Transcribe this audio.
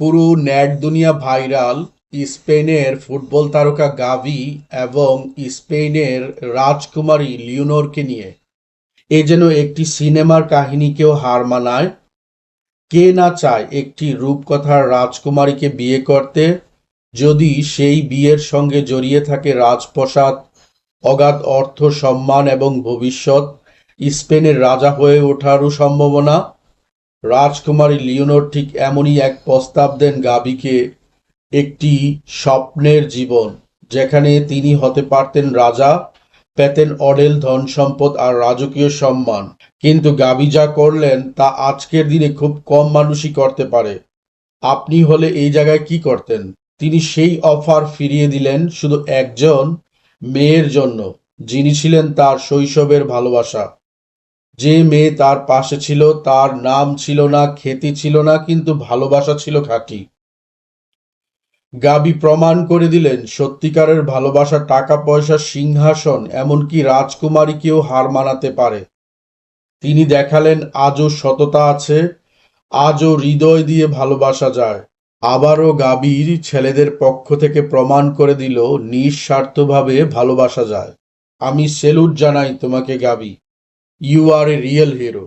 পুরো নেট দুনিয়া ভাইরাল স্পেনের ফুটবল তারকা গাভি এবং স্পেনের রাজকুমারী লিওনোরকে নিয়ে। এ যেন একটি সিনেমার কাহিনীকেও হার মানায়। কে না চায় একটি রূপকথার রাজকুমারীকে বিয়ে করতে? যদি সেই বিয়ের সঙ্গে জড়িয়ে থাকে রাজপ্রসাদ, অগাধ অর্থ সম্মান এবং ভবিষ্যৎ, স্পেনের রাজা হয়ে ওঠারও সম্ভাবনা? রাজকুমারী লিওনোর ঠিক এমনই এক প্রস্তাব দেন গাবিকে একটি স্বপ্নের জীবন, যেখানে তিনি হতে পারতেন রাজা, পেতেন অডেল ধন সম্পদ আর রাজকীয় সম্মান। কিন্তু গাবি যা করলেন, তা আজকের দিনে খুব কম মানুষই করতে পারে। আপনি হলে এই জায়গায় কি করতেন? তিনি সেই অফার ফিরিয়ে দিলেন শুধু একজন মেয়ের জন্য, যিনি ছিলেন তার শৈশবের ভালোবাসা। যে মেয়ে তার পাশে ছিল, তার নাম ছিল না, খ্যাতি ছিল না, কিন্তু ভালোবাসা ছিল খাঁটি। গাবি প্রমাণ করে দিলেন, সত্যিকারের ভালোবাসা টাকা পয়সা সিংহাসন, এমনকি রাজকুমারীকেও হার মানাতে পারে। তিনি দেখালেন, আজও সততা আছে, আজও হৃদয় দিয়ে ভালোবাসা যায়। আবারও গাবির ছেলেদের পক্ষ থেকে প্রমাণ করে দিল, নিঃস্বার্থভাবে ভালোবাসা যায়। আমি সেলুট জানাই তোমাকে, Gabi. You are a real hero